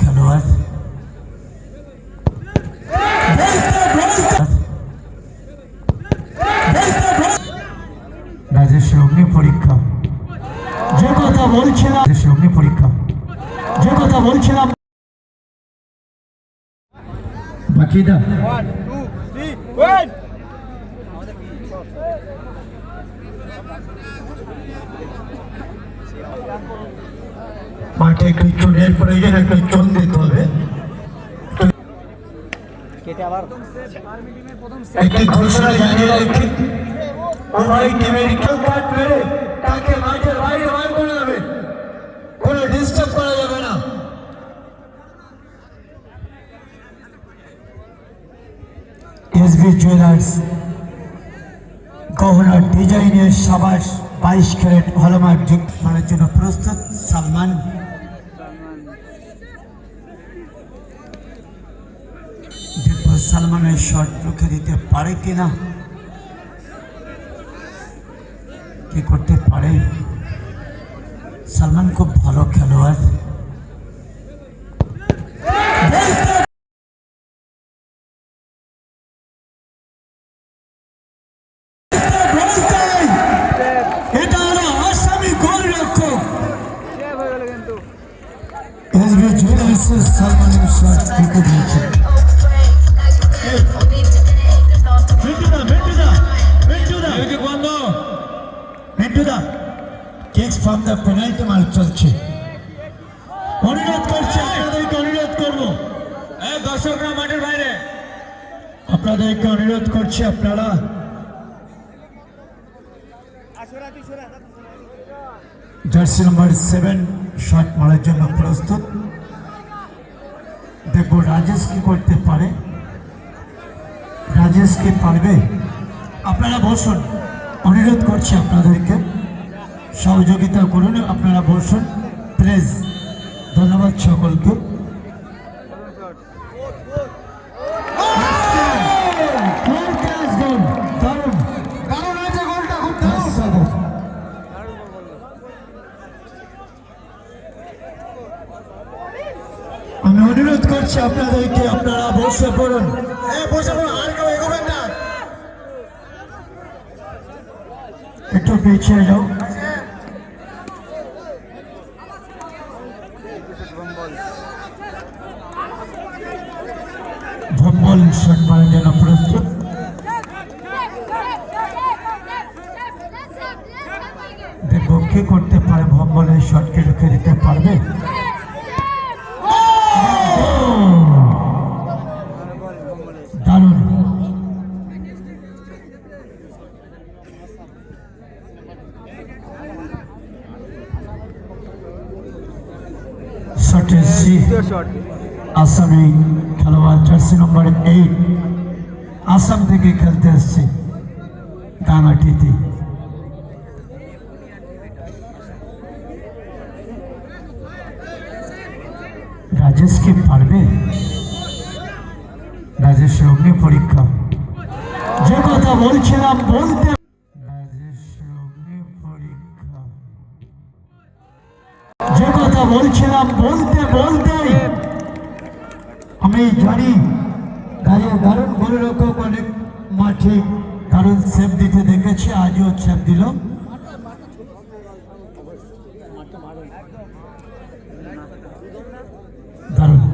খেলোয়াড় রাজেশের অগ্নি পরীক্ষা যে কথা বলছিলাম রাজেশের অগ্নি পরীক্ষা যে কথা বলছিলাম বাকিদা three, one! মাঠে একটু চুনের প্রয়োজন একটু চুন দিতে হবে। একটি ঘোষণা জানিয়ে রাখি উভয় টিমের কেউ কাট মেরে তাকে মাঠের বাইরে বার করে দেবে। কোনো ডিস্টার্ব করা যাবে না। এসবি জুয়েলার্স গহনার ডিজাইনের সাবাস বাইশ ক্যারেট হলমার্ক যুক্ত মানের জন্য প্রস্তুত। সালমান দেখব সালমানের শট রুখে দিতে পারে কিনা? কি করতে পারে? সালমান খুব ভালো খেলোয়াড়। সালমানের শট রুখে দিয়েছে। ফ্রম দ্য পেনাল্টি মার্ক চলছে। অনুরোধ করছি আপনাদেরকে অনুরোধ করব। এই দর্শকরা মাঠের বাইরে। আপনাদেরকে অনুরোধ করছি আপনারা জার্সি নম্বর সেভেন শট মারার জন্য প্রস্তুত। দেখব রাজেশ কি করতে পারে। রাজেশ কি পারবে? আপনারা বসুন। অনুরোধ করছি আপনাদেরকে। সহযোগিতা করুন, আপনারা বসুন। প্লিজ, ধন্যবাদ সকলকে। আমি অনুরোধ করছি আপনাদেরকে, আপনারা বসে পড়ুন। একটু পিছিয়ে যাও ভম্বল সম্মানের জন্য প্রস্তুত কি করতে পারে? ভম্বলের শটকে রুখে দিতে পারবে? আসামি খেলোয়াড় জার্সি নম্বর এইট আসাম থেকে খেলতে এসছে। কানাটিতে রাজেশ কি পারবে? রাজেশের অগ্নি পরীক্ষা। যে কথা বলছিলাম, বলতে যে কথা বলছিলাম, বলতে বলতেই আমি জানি দাঁড়িয়ে দারুণ গোলরক্ষক অনেক মাঠে দারুণ সেভ দিতে দেখেছি, আজও সেভ দিল দারুণ মারবে রাজেশ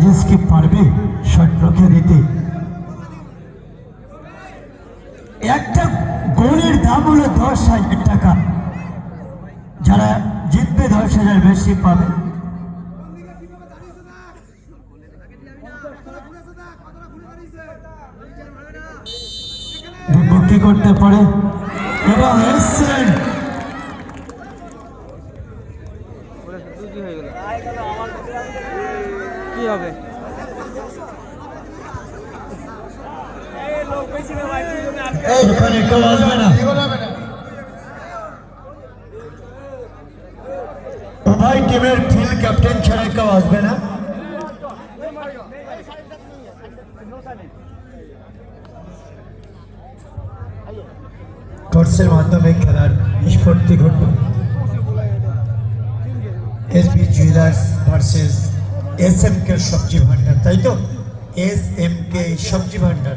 রাজেশ কি পারবে শট দিতে একটা গোলের দাম হলো দশ হাজার টাকা। যারা জিতবে দশ হাজার বেশি পাবে। করতে পারে। এবং এক্সেলেন্ট বলে দুই হয়ে গেল কি হবে এখানে কেউ আসবে না উভয় টিমের ফিল্ড ক্যাপ্টেন ছাড়া কেউ আসবে না টর্চের মাধ্যমে খেলার নিষ্পত্তি ঘটবে SB jewellers versus S M K Sabji Bhandar তাই তো এস এম কে সবজি ভান্ডার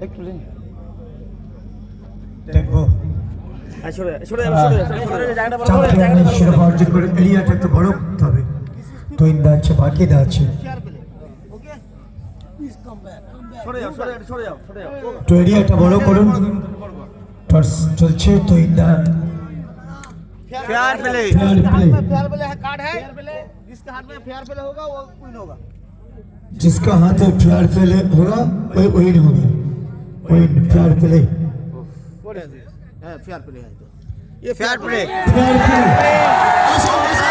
तो फेयर प्ले लिखा हुआ कार्ड है ये ऊपर लिखा हुआ कार्ड है हम इसको हम जमीन में गिरा देगा अब उठा लीजिए अभी मत कीजिए। जब पॉइंट उठाएगा पॉइंट ये जा- जिसके साथ मैचिंग होगा वो win होगा समझ में बात? টর্চ শুরু হচ্ছে রাজেশ ওরাং एक तो कार्ड लीजिए एक तो लेंगे দেখবো সরে যা সরে যা সরে যা সরে যা জায়গাটা বড় করে চ্যাম্পিয়নের শিরোপা অর্জন করে এরিয়াটা একটু বড় করতে হবে তৈন্দা আছে বাকিদা আছে फेयर प्ले ओके সরে যাও সরে যাও সরে যাও সরে যাও তো এরিয়াটা বড় করুন টর্চ চলছে তৈন্দা फेयर प्ले फेयर जिसके हाथ प्ले में फेयर प्ले है कार्ड है जिसके हाथ में फेयर प्ले होगा वो विन होगा जिसका हाथ में फेयर प्ले होगा वही विन होगा উইথ ফেয়ার প্লে হ্যাঁ ফেয়ার প্লে হ্যাঁ ফেয়ার প্লে ফেয়ার প্লে